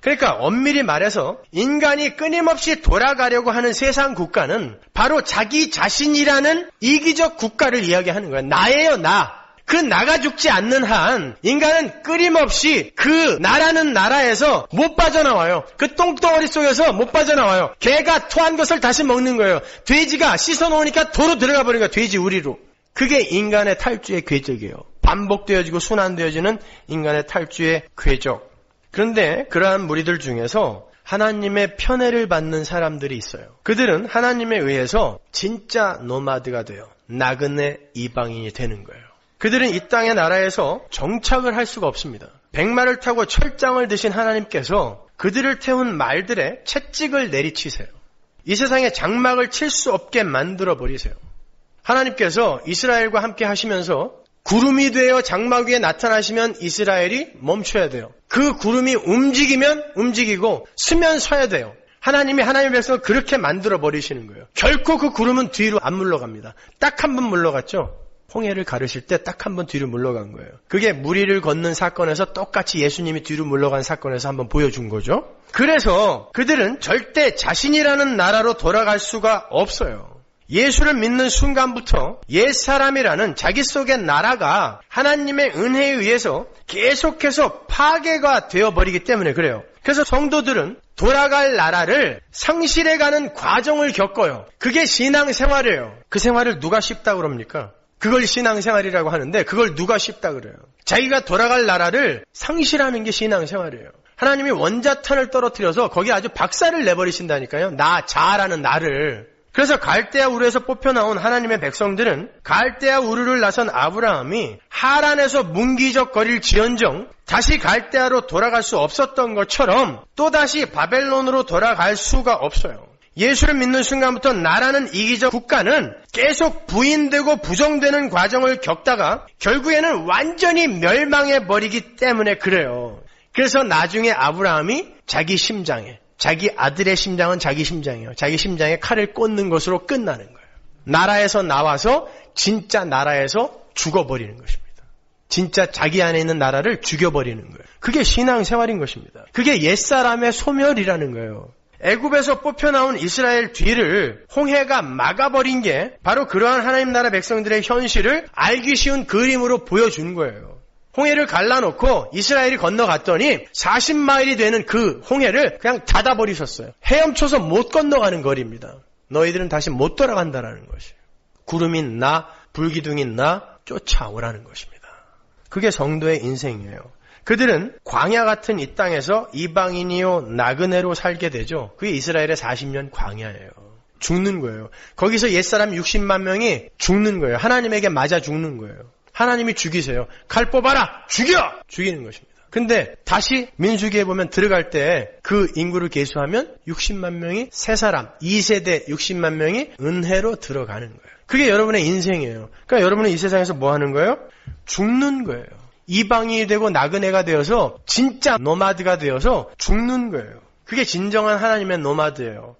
그러니까 엄밀히 말해서 인간이 끊임없이 돌아가려고 하는 세상 국가는 바로 자기 자신이라는 이기적 국가를 이야기하는 거야. 나예요, 나. 그 나가 죽지 않는 한 인간은 끊임없이 그 나라는 나라에서 못 빠져나와요. 그 똥덩어리 속에서 못 빠져나와요. 개가 토한 것을 다시 먹는 거예요. 돼지가 씻어놓으니까 도로 들어가 버린 거야. 돼지 우리로. 그게 인간의 탈주의 궤적이에요. 반복되어지고 순환되어지는 인간의 탈주의 궤적. 그런데 그러한 무리들 중에서 하나님의 편애를 받는 사람들이 있어요. 그들은 하나님에 의해서 진짜 노마드가 돼요. 나그네 이방인이 되는 거예요. 그들은 이 땅의 나라에서 정착을 할 수가 없습니다. 백마를 타고 철장을 드신 하나님께서 그들을 태운 말들의 채찍을 내리치세요. 이 세상에 장막을 칠 수 없게 만들어 버리세요. 하나님께서 이스라엘과 함께 하시면서 구름이 되어 장막 위에 나타나시면 이스라엘이 멈춰야 돼요. 그 구름이 움직이면 움직이고 서면 서야 돼요. 하나님이 하나님의 백성을 그렇게 만들어 버리시는 거예요. 결코 그 구름은 뒤로 안 물러갑니다. 딱 한 번 물러갔죠. 홍해를 가르실 때 딱 한 번 뒤로 물러간 거예요. 그게 무리를 걷는 사건에서 똑같이 예수님이 뒤로 물러간 사건에서 한번 보여준 거죠. 그래서 그들은 절대 자신이라는 나라로 돌아갈 수가 없어요. 예수를 믿는 순간부터 옛사람이라는 자기 속의 나라가 하나님의 은혜에 의해서 계속해서 파괴가 되어버리기 때문에 그래요. 그래서 성도들은 돌아갈 나라를 상실해가는 과정을 겪어요. 그게 신앙생활이에요. 그 생활을 누가 쉽다 그럽니까? 그걸 신앙생활이라고 하는데 그걸 누가 쉽다 그래요. 자기가 돌아갈 나라를 상실하는 게 신앙생활이에요. 하나님이 원자탄을 떨어뜨려서 거기 아주 박살을 내버리신다니까요. 나, 자라는 나를. 그래서 갈대아 우르에서 뽑혀 나온 하나님의 백성들은 갈대아 우르를 나선 아브라함이 하란에서 문기적 거릴 지연정 다시 갈대아로 돌아갈 수 없었던 것처럼 또다시 바벨론으로 돌아갈 수가 없어요. 예수를 믿는 순간부터 나라는 이기적 국가는 계속 부인되고 부정되는 과정을 겪다가 결국에는 완전히 멸망해 버리기 때문에 그래요. 그래서 나중에 아브라함이 자기 심장에 자기 아들의 심장은 자기 심장이에요. 자기 심장에 칼을 꽂는 것으로 끝나는 거예요. 나라에서 나와서 진짜 나라에서 죽어버리는 것입니다. 진짜 자기 안에 있는 나라를 죽여버리는 거예요. 그게 신앙생활인 것입니다. 그게 옛사람의 소멸이라는 거예요. 애굽에서 뽑혀 나온 이스라엘 뒤를 홍해가 막아버린 게 바로 그러한 하나님 나라 백성들의 현실을 알기 쉬운 그림으로 보여준 거예요. 홍해를 갈라놓고 이스라엘이 건너갔더니 40마일이 되는 그 홍해를 그냥 닫아버리셨어요. 헤엄쳐서 못 건너가는 거리입니다. 너희들은 다시 못 돌아간다라는 것이에요. 구름인 나, 불기둥인 나 쫓아오라는 것입니다. 그게 성도의 인생이에요. 그들은 광야 같은 이 땅에서 이방인이요 나그네로 살게 되죠. 그게 이스라엘의 40년 광야예요. 죽는 거예요. 거기서 옛사람 60만 명이 죽는 거예요. 하나님에게 맞아 죽는 거예요. 하나님이 죽이세요. 칼 뽑아라! 죽여! 죽이는 것입니다. 근데 다시 민수기에 보면 들어갈 때 그 인구를 계수하면 60만 명이 세 사람, 2세대 60만 명이 은혜로 들어가는 거예요. 그게 여러분의 인생이에요. 그러니까 여러분은 이 세상에서 뭐 하는 거예요? 죽는 거예요. 이방인이 되고 나그네가 되어서 진짜 노마드가 되어서 죽는 거예요. 그게 진정한 하나님의 노마드예요.